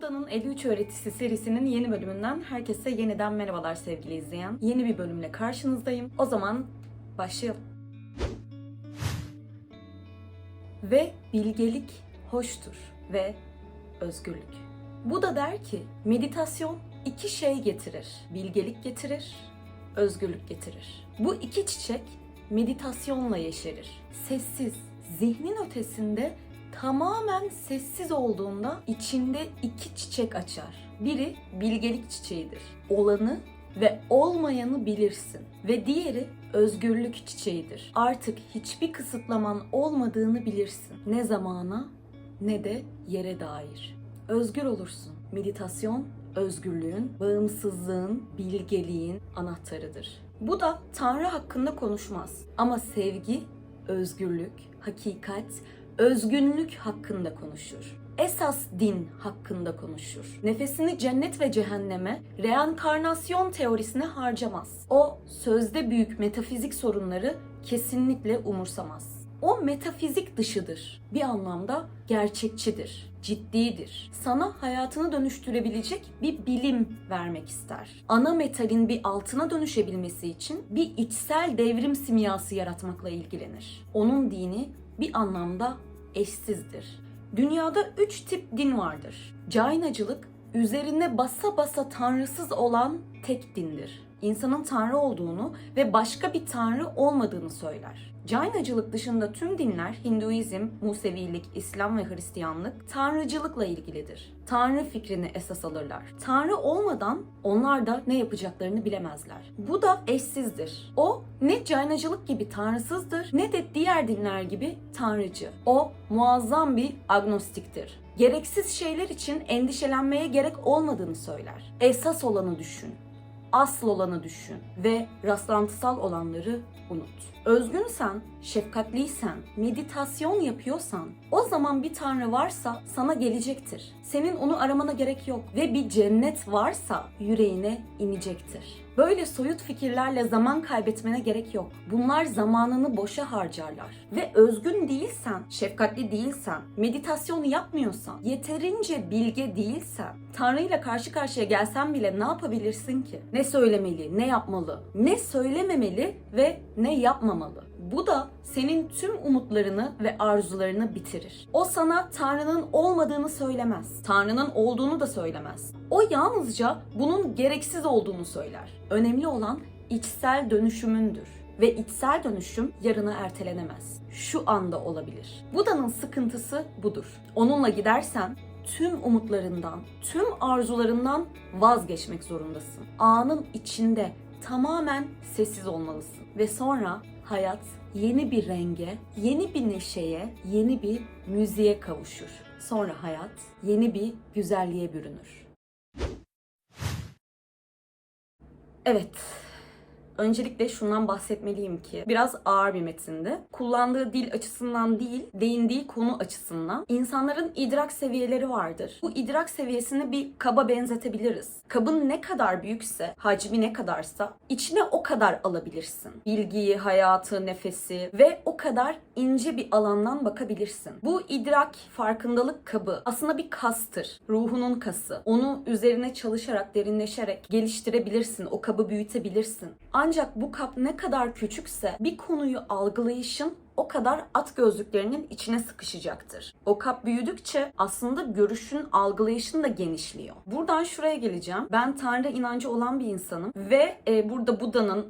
Buda'nın 53 Öğretisi serisinin yeni bölümünden herkese yeniden merhabalar sevgili izleyen. Yeni bir bölümle karşınızdayım. O zaman başlayalım. Ve bilgelik hoştur ve özgürlük. Buda der ki meditasyon iki şey getirir. Bilgelik getirir, özgürlük getirir. Bu iki çiçek meditasyonla yeşerir. Sessiz, zihnin ötesinde tamamen sessiz olduğunda içinde iki çiçek açar. Biri bilgelik çiçeğidir. Olanı ve olmayanı bilirsin. Ve diğeri özgürlük çiçeğidir. Artık hiçbir kısıtlaman olmadığını bilirsin. Ne zamana ne de yere dair. Özgür olursun. Meditasyon özgürlüğün, bağımsızlığın, bilgeliğin anahtarıdır. Bu da Tanrı hakkında konuşmaz. Ama sevgi, özgürlük, hakikat, özgünlük hakkında konuşur. Esas din hakkında konuşur. Nefesini cennet ve cehenneme, reenkarnasyon teorisine harcamaz. O sözde büyük metafizik sorunları kesinlikle umursamaz. O metafizik dışıdır. Bir anlamda gerçekçidir, ciddidir. Sana hayatını dönüştürebilecek bir bilim vermek ister. Ana metalin bir altına dönüşebilmesi için bir içsel devrim simyası yaratmakla ilgilenir. Onun dini bir anlamda eşsizdir. Dünyada üç tip din vardır. Cainacılık üzerine basa basa tanrısız olan tek dindir. İnsanın tanrı olduğunu ve başka bir tanrı olmadığını söyler. Cainacılık dışında tüm dinler Hinduizm, Musevilik, İslam ve Hristiyanlık tanrıcılıkla ilgilidir. Tanrı fikrini esas alırlar. Tanrı olmadan onlar da ne yapacaklarını bilemezler. Bu da eşsizdir. O ne Cainacılık gibi tanrısızdır ne de diğer dinler gibi tanrıcı. O muazzam bir agnostiktir. Gereksiz şeyler için endişelenmeye gerek olmadığını söyler. Esas olanı düşün asıl olanı düşün ve rastlantısal olanları unut. Özgünsen, şefkatliysen, meditasyon yapıyorsan o zaman bir tanrı varsa sana gelecektir. Senin onu aramana gerek yok ve bir cennet varsa yüreğine inecektir. Böyle soyut fikirlerle zaman kaybetmene gerek yok. Bunlar zamanını boşa harcarlar. Ve özgün değilsen, şefkatli değilsen, meditasyon yapmıyorsan, yeterince bilge değilsen, Tanrı ile karşı karşıya gelsen bile ne yapabilirsin ki? Ne söylemeli, ne yapmalı, ne söylememeli ve ne yapmamalı? Bu da senin tüm umutlarını ve arzularını bitirir. O sana Tanrı'nın olmadığını söylemez. Tanrı'nın olduğunu da söylemez. O yalnızca bunun gereksiz olduğunu söyler. Önemli olan içsel dönüşümündür ve içsel dönüşüm yarına ertelenemez. Şu anda olabilir. Buda'nın sıkıntısı budur. Onunla gidersen tüm umutlarından, tüm arzularından vazgeçmek zorundasın. Anın içinde tamamen sessiz olmalısın ve sonra hayat yeni bir renge, yeni bir neşeye, yeni bir müziğe kavuşur. Sonra hayat yeni bir güzelliğe bürünür. Evet, Öncelikle şundan bahsetmeliyim ki biraz ağır bir metindi. Kullandığı dil açısından değil, değindiği konu açısından insanların idrak seviyeleri vardır. Bu idrak seviyesini bir kaba benzetebiliriz. Kabın ne kadar büyükse, hacmi ne kadarsa içine o kadar alabilirsin. Bilgiyi, hayatı, nefesi ve o kadar ince bir alandan bakabilirsin. Bu idrak, farkındalık kabı aslında bir kastır. Ruhunun kası. Onu üzerine çalışarak, derinleşerek geliştirebilirsin. O kabı büyütebilirsin. Ancak bu kap ne kadar küçükse bir konuyu algılayışın o kadar at gözlüklerinin içine sıkışacaktır. O kap büyüdükçe aslında görüşün, algılayışın da genişliyor. Buradan şuraya geleceğim. Ben Tanrı inancı olan bir insanım ve e, burada Buda'nın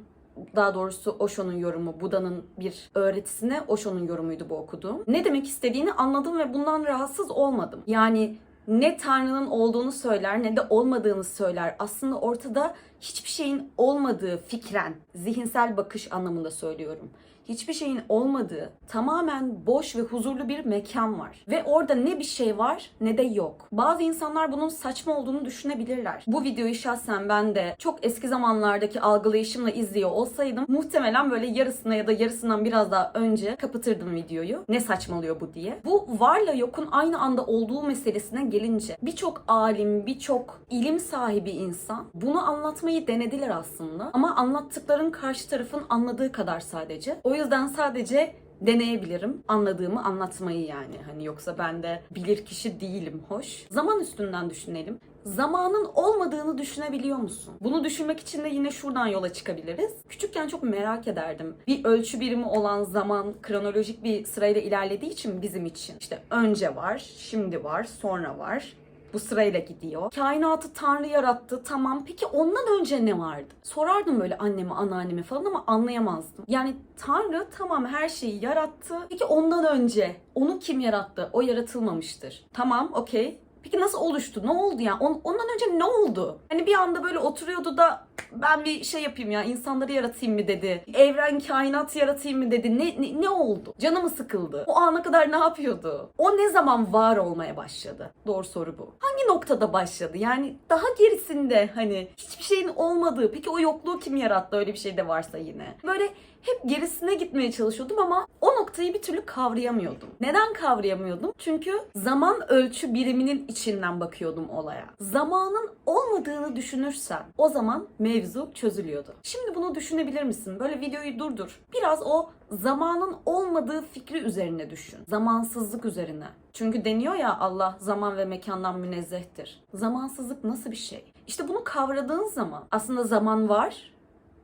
daha doğrusu Osho'nun yorumu, Buda'nın bir öğretisine Osho'nun yorumuydu bu okuduğum. Ne demek istediğini anladım ve bundan rahatsız olmadım. Yani ne Tanrı'nın olduğunu söyler ne de olmadığını söyler. Aslında ortada hiçbir şeyin olmadığı fikren, zihinsel bakış anlamında söylüyorum. Hiçbir şeyin olmadığı, tamamen boş ve huzurlu bir mekan var. Ve orada ne bir şey var ne de yok. Bazı insanlar bunun saçma olduğunu düşünebilirler. Bu videoyu şahsen ben de çok eski zamanlardaki algılayışımla izliyor olsaydım muhtemelen böyle yarısına ya da yarısından biraz daha önce kapatırdım videoyu. Ne saçmalıyor bu diye. Bu varla yokun aynı anda olduğu meselesine gelince birçok alim, birçok ilim sahibi insan bunu anlatmayı denediler aslında. Ama anlattıkların karşı tarafın anladığı kadar sadece. O yüzden sadece deneyebilirim. Anladığımı anlatmayı yani. Hani yoksa ben de bilir kişi değilim hoş. Zaman üstünden düşünelim. Zamanın olmadığını düşünebiliyor musun? Bunu düşünmek için de yine şuradan yola çıkabiliriz. Küçükken çok merak ederdim. Bir ölçü birimi olan zaman kronolojik bir sırayla ilerlediği için bizim için. işte önce var, şimdi var, sonra var. Bu sırayla gidiyor. Kainatı Tanrı yarattı. Tamam. Peki ondan önce ne vardı? Sorardım böyle anneme, anneanneme falan ama anlayamazdım. Yani Tanrı tamam her şeyi yarattı. Peki ondan önce onu kim yarattı? O yaratılmamıştır. Tamam, okey. Peki nasıl oluştu? Ne oldu ya? On- ondan önce ne oldu? Hani bir anda böyle oturuyordu da ben bir şey yapayım ya insanları yaratayım mı dedi. Evren kainat yaratayım mı dedi. Ne, ne, ne oldu? Canı mı sıkıldı? O ana kadar ne yapıyordu? O ne zaman var olmaya başladı? Doğru soru bu. Hangi noktada başladı? Yani daha gerisinde hani hiçbir şeyin olmadığı. Peki o yokluğu kim yarattı? Öyle bir şey de varsa yine. Böyle hep gerisine gitmeye çalışıyordum ama o noktayı bir türlü kavrayamıyordum. Neden kavrayamıyordum? Çünkü zaman ölçü biriminin içinden bakıyordum olaya. Zamanın olmadığını düşünürsen o zaman mevzu çözülüyordu. Şimdi bunu düşünebilir misin? Böyle videoyu durdur. Biraz o zamanın olmadığı fikri üzerine düşün. Zamansızlık üzerine. Çünkü deniyor ya Allah zaman ve mekandan münezzehtir. Zamansızlık nasıl bir şey? İşte bunu kavradığın zaman aslında zaman var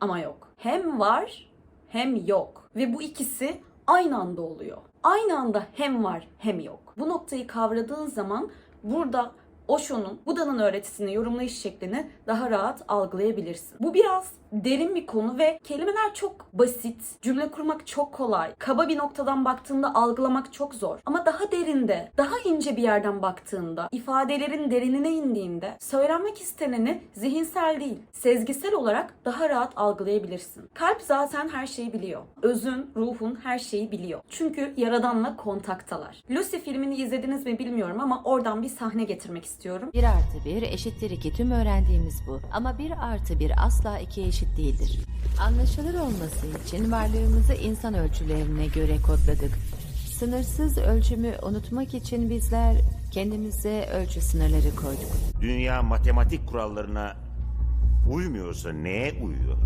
ama yok. Hem var hem yok. Ve bu ikisi aynı anda oluyor. Aynı anda hem var hem yok. Bu noktayı kavradığın zaman burada Osho'nun Buda'nın öğretisini yorumlayış şeklini daha rahat algılayabilirsin. Bu biraz derin bir konu ve kelimeler çok basit, cümle kurmak çok kolay. Kaba bir noktadan baktığında algılamak çok zor. Ama daha derinde, daha ince bir yerden baktığında, ifadelerin derinine indiğinde söylenmek isteneni zihinsel değil, sezgisel olarak daha rahat algılayabilirsin. Kalp zaten her şeyi biliyor. Özün, ruhun her şeyi biliyor. Çünkü Yaradan'la kontaktalar. Lucy filmini izlediniz mi bilmiyorum ama oradan bir sahne getirmek istiyorum. 1 artı 1 eşittir 2 tüm öğrendiğimiz bu. Ama 1 artı 1 asla 2'ye eşit değildir. Anlaşılır olması için varlığımızı insan ölçülerine göre kodladık. Sınırsız ölçümü unutmak için bizler kendimize ölçü sınırları koyduk. Dünya matematik kurallarına uymuyorsa neye uyuyor?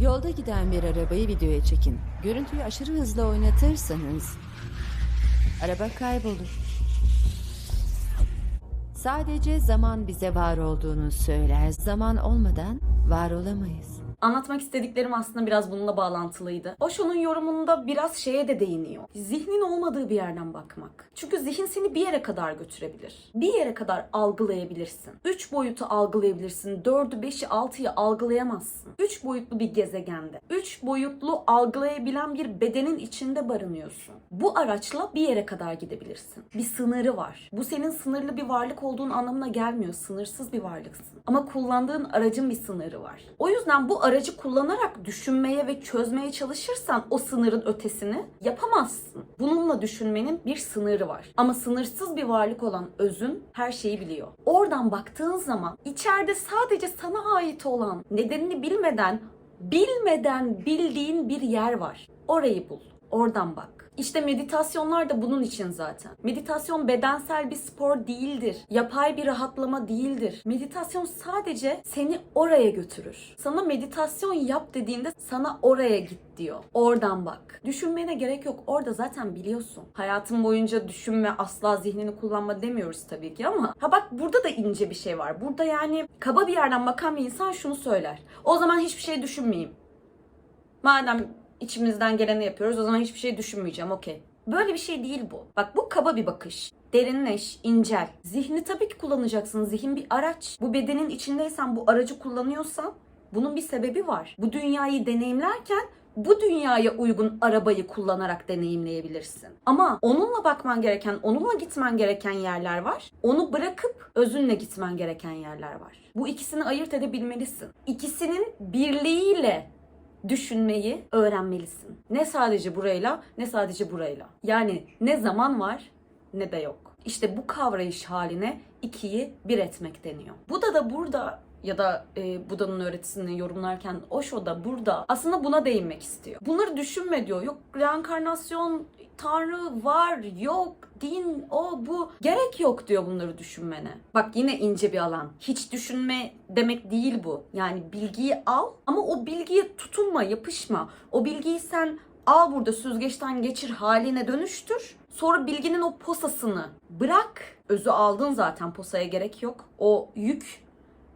Yolda giden bir arabayı videoya çekin. Görüntüyü aşırı hızlı oynatırsanız araba kaybolur. Sadece zaman bize var olduğunu söyler. Zaman olmadan var olamayız. Anlatmak istediklerim aslında biraz bununla bağlantılıydı. Osho'nun yorumunda biraz şeye de değiniyor. Zihnin olmadığı bir yerden bakmak. Çünkü zihin seni bir yere kadar götürebilir. Bir yere kadar algılayabilirsin. Üç boyutu algılayabilirsin. Dördü, beşi, altıyı algılayamazsın. Üç boyutlu bir gezegende. Üç boyutlu algılayabilen bir bedenin içinde barınıyorsun. Bu araçla bir yere kadar gidebilirsin. Bir sınırı var. Bu senin sınırlı bir varlık olduğun anlamına gelmiyor. Sınırsız bir varlıksın. Ama kullandığın aracın bir sınırı var. O yüzden bu aracı kullanarak düşünmeye ve çözmeye çalışırsan o sınırın ötesini yapamazsın. Bununla düşünmenin bir sınırı var. Ama sınırsız bir varlık olan özün her şeyi biliyor. Oradan baktığın zaman içeride sadece sana ait olan nedenini bilmeden bilmeden bildiğin bir yer var. Orayı bul. Oradan bak. İşte meditasyonlar da bunun için zaten. Meditasyon bedensel bir spor değildir. Yapay bir rahatlama değildir. Meditasyon sadece seni oraya götürür. Sana meditasyon yap dediğinde sana oraya git diyor. Oradan bak. Düşünmene gerek yok. Orada zaten biliyorsun. Hayatın boyunca düşünme, asla zihnini kullanma demiyoruz tabii ki ama ha bak burada da ince bir şey var. Burada yani kaba bir yerden bakan bir insan şunu söyler. O zaman hiçbir şey düşünmeyeyim. Madem içimizden geleni yapıyoruz o zaman hiçbir şey düşünmeyeceğim okey. Böyle bir şey değil bu. Bak bu kaba bir bakış. Derinleş, incel. Zihni tabii ki kullanacaksın. Zihin bir araç. Bu bedenin içindeysen, bu aracı kullanıyorsan bunun bir sebebi var. Bu dünyayı deneyimlerken bu dünyaya uygun arabayı kullanarak deneyimleyebilirsin. Ama onunla bakman gereken, onunla gitmen gereken yerler var. Onu bırakıp özünle gitmen gereken yerler var. Bu ikisini ayırt edebilmelisin. İkisinin birliğiyle düşünmeyi öğrenmelisin. Ne sadece burayla ne sadece burayla. Yani ne zaman var ne de yok. İşte bu kavrayış haline ikiyi bir etmek deniyor. Buda da burada ya da e, Buda'nın öğretisini yorumlarken Osho da burada aslında buna değinmek istiyor. Bunları düşünme diyor. Yok reenkarnasyon, tanrı var, yok, din, o bu. Gerek yok diyor bunları düşünmene. Bak yine ince bir alan. Hiç düşünme demek değil bu. Yani bilgiyi al ama o bilgiye tutunma, yapışma. O bilgiyi sen al burada süzgeçten geçir haline dönüştür. Sonra bilginin o posasını bırak. Özü aldın zaten posaya gerek yok. O yük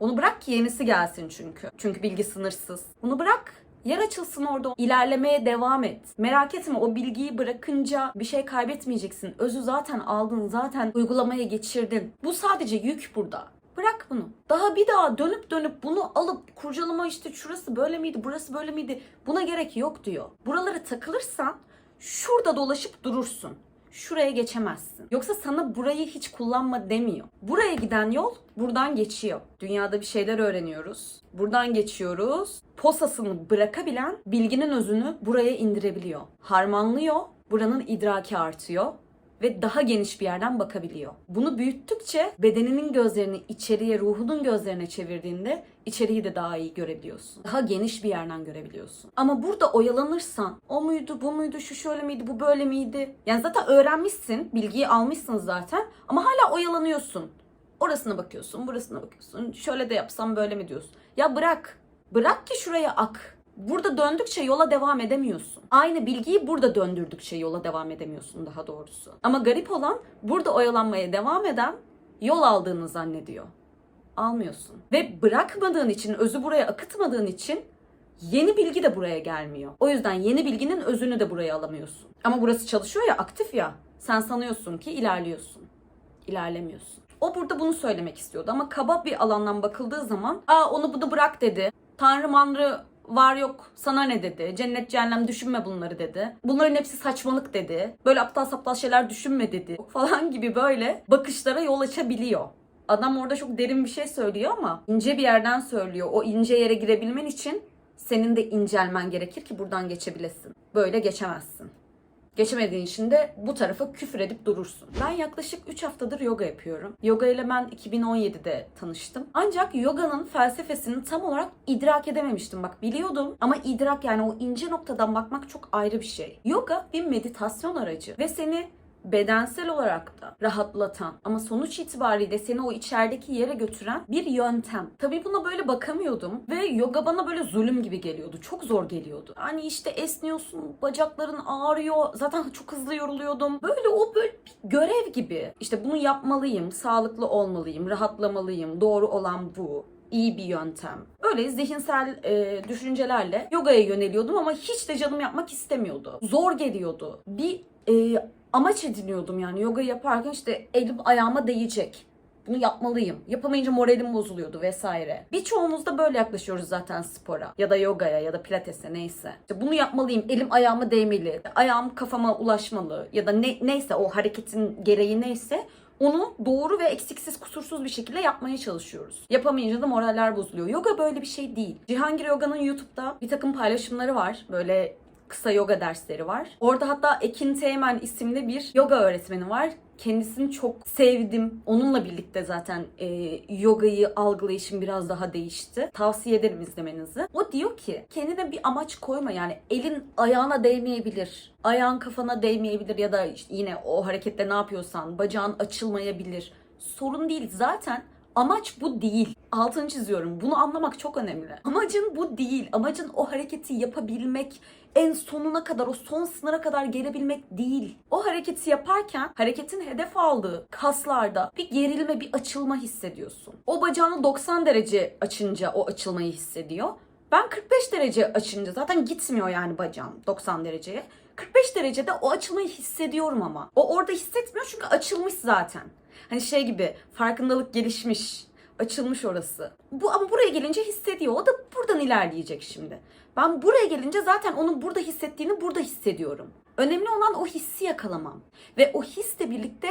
onu bırak ki yenisi gelsin çünkü. Çünkü bilgi sınırsız. Bunu bırak. Yer açılsın orada. İlerlemeye devam et. Merak etme o bilgiyi bırakınca bir şey kaybetmeyeceksin. Özü zaten aldın, zaten uygulamaya geçirdin. Bu sadece yük burada. Bırak bunu. Daha bir daha dönüp dönüp bunu alıp kurcalama işte şurası böyle miydi, burası böyle miydi? Buna gerek yok diyor. Buralara takılırsan şurada dolaşıp durursun. Şuraya geçemezsin. Yoksa sana burayı hiç kullanma demiyor. Buraya giden yol buradan geçiyor. Dünyada bir şeyler öğreniyoruz. Buradan geçiyoruz. Posasını bırakabilen bilginin özünü buraya indirebiliyor. Harmanlıyor. Buranın idraki artıyor ve daha geniş bir yerden bakabiliyor. Bunu büyüttükçe bedeninin gözlerini içeriye, ruhunun gözlerine çevirdiğinde içeriği de daha iyi görebiliyorsun. Daha geniş bir yerden görebiliyorsun. Ama burada oyalanırsan o muydu, bu muydu, şu şöyle miydi, bu böyle miydi? Yani zaten öğrenmişsin, bilgiyi almışsın zaten ama hala oyalanıyorsun. Orasına bakıyorsun, burasına bakıyorsun. Şöyle de yapsam böyle mi diyorsun? Ya bırak. Bırak ki şuraya ak. Burada döndükçe yola devam edemiyorsun. Aynı bilgiyi burada döndürdükçe yola devam edemiyorsun daha doğrusu. Ama garip olan burada oyalanmaya devam eden yol aldığını zannediyor. Almıyorsun. Ve bırakmadığın için, özü buraya akıtmadığın için yeni bilgi de buraya gelmiyor. O yüzden yeni bilginin özünü de buraya alamıyorsun. Ama burası çalışıyor ya, aktif ya. Sen sanıyorsun ki ilerliyorsun. İlerlemiyorsun. O burada bunu söylemek istiyordu ama kaba bir alandan bakıldığı zaman aa onu bunu bırak dedi. Tanrı manrı var yok sana ne dedi. Cennet cehennem düşünme bunları dedi. Bunların hepsi saçmalık dedi. Böyle aptal saptal şeyler düşünme dedi. Falan gibi böyle bakışlara yol açabiliyor. Adam orada çok derin bir şey söylüyor ama ince bir yerden söylüyor. O ince yere girebilmen için senin de incelmen gerekir ki buradan geçebilesin. Böyle geçemezsin. Geçemediğin için de bu tarafa küfür edip durursun. Ben yaklaşık 3 haftadır yoga yapıyorum. Yoga ile ben 2017'de tanıştım. Ancak yoganın felsefesini tam olarak idrak edememiştim. Bak biliyordum ama idrak yani o ince noktadan bakmak çok ayrı bir şey. Yoga bir meditasyon aracı ve seni bedensel olarak da rahatlatan ama sonuç itibariyle seni o içerideki yere götüren bir yöntem. Tabii buna böyle bakamıyordum ve yoga bana böyle zulüm gibi geliyordu. Çok zor geliyordu. Hani işte esniyorsun, bacakların ağrıyor. Zaten çok hızlı yoruluyordum. Böyle o böyle bir görev gibi. İşte bunu yapmalıyım, sağlıklı olmalıyım, rahatlamalıyım. Doğru olan bu iyi bir yöntem. Öyle zihinsel e, düşüncelerle yogaya yöneliyordum ama hiç de canım yapmak istemiyordu. Zor geliyordu. Bir e, amaç ediniyordum yani yoga yaparken işte elim ayağıma değecek. Bunu yapmalıyım. Yapamayınca moralim bozuluyordu vesaire. Birçoğumuz da böyle yaklaşıyoruz zaten spora ya da yogaya ya da pilatese neyse. İşte bunu yapmalıyım. Elim ayağıma değmeli. Ayağım kafama ulaşmalı ya da ne, neyse o hareketin gereği neyse onu doğru ve eksiksiz kusursuz bir şekilde yapmaya çalışıyoruz. Yapamayınca da moraller bozuluyor. Yoga böyle bir şey değil. Cihangir Yoga'nın YouTube'da bir takım paylaşımları var. Böyle kısa yoga dersleri var. Orada hatta Ekin Teğmen isimli bir yoga öğretmeni var. Kendisini çok sevdim. Onunla birlikte zaten e, yogayı algılayışım biraz daha değişti. Tavsiye ederim izlemenizi. O diyor ki kendine bir amaç koyma yani elin ayağına değmeyebilir. Ayağın kafana değmeyebilir ya da işte yine o harekette ne yapıyorsan bacağın açılmayabilir. Sorun değil zaten Amaç bu değil. Altını çiziyorum. Bunu anlamak çok önemli. Amacın bu değil. Amacın o hareketi yapabilmek, en sonuna kadar, o son sınıra kadar gelebilmek değil. O hareketi yaparken hareketin hedef aldığı kaslarda bir gerilme, bir açılma hissediyorsun. O bacağını 90 derece açınca o açılmayı hissediyor. Ben 45 derece açınca zaten gitmiyor yani bacağım 90 dereceye. 45 derecede o açılmayı hissediyorum ama. O orada hissetmiyor çünkü açılmış zaten. Hani şey gibi farkındalık gelişmiş, açılmış orası. Bu ama buraya gelince hissediyor. O da buradan ilerleyecek şimdi. Ben buraya gelince zaten onun burada hissettiğini burada hissediyorum. Önemli olan o hissi yakalamam. Ve o hisle birlikte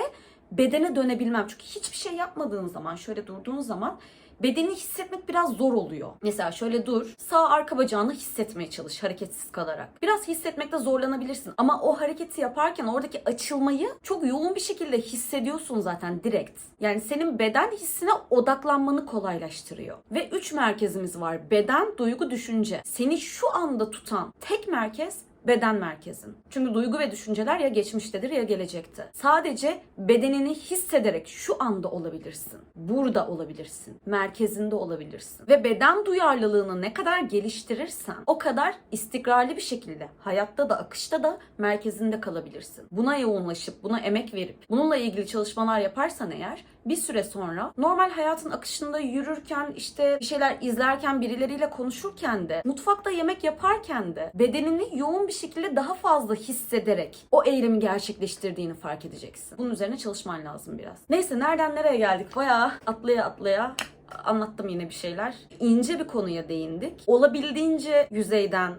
bedene dönebilmem. Çünkü hiçbir şey yapmadığın zaman, şöyle durduğun zaman bedeni hissetmek biraz zor oluyor. Mesela şöyle dur, sağ arka bacağını hissetmeye çalış hareketsiz kalarak. Biraz hissetmekte zorlanabilirsin ama o hareketi yaparken oradaki açılmayı çok yoğun bir şekilde hissediyorsun zaten direkt. Yani senin beden hissine odaklanmanı kolaylaştırıyor. Ve üç merkezimiz var. Beden, duygu, düşünce. Seni şu anda tutan tek merkez beden merkezin. Çünkü duygu ve düşünceler ya geçmiştedir ya gelecekte. Sadece bedenini hissederek şu anda olabilirsin. Burada olabilirsin. Merkezinde olabilirsin. Ve beden duyarlılığını ne kadar geliştirirsen o kadar istikrarlı bir şekilde hayatta da akışta da merkezinde kalabilirsin. Buna yoğunlaşıp buna emek verip bununla ilgili çalışmalar yaparsan eğer bir süre sonra normal hayatın akışında yürürken işte bir şeyler izlerken birileriyle konuşurken de mutfakta yemek yaparken de bedenini yoğun bir şekilde daha fazla hissederek o eylemi gerçekleştirdiğini fark edeceksin. Bunun üzerine çalışman lazım biraz. Neyse nereden nereye geldik? Bayağı atlaya atlaya anlattım yine bir şeyler. İnce bir konuya değindik. Olabildiğince yüzeyden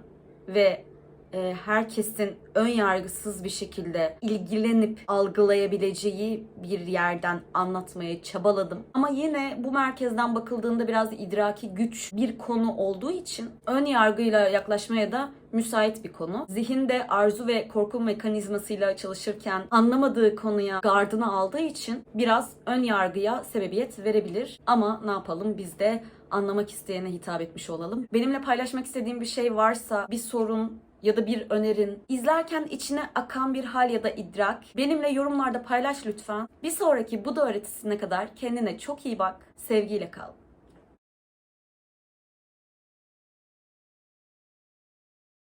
ve herkesin ön yargısız bir şekilde ilgilenip algılayabileceği bir yerden anlatmaya çabaladım. Ama yine bu merkezden bakıldığında biraz idraki güç bir konu olduğu için ön yargıyla yaklaşmaya da müsait bir konu. Zihinde arzu ve korku mekanizmasıyla çalışırken anlamadığı konuya gardını aldığı için biraz ön yargıya sebebiyet verebilir. Ama ne yapalım biz de anlamak isteyene hitap etmiş olalım. Benimle paylaşmak istediğim bir şey varsa, bir sorun ya da bir önerin, izlerken içine akan bir hal ya da idrak benimle yorumlarda paylaş lütfen. Bir sonraki Buda öğretisine kadar kendine çok iyi bak, sevgiyle kal.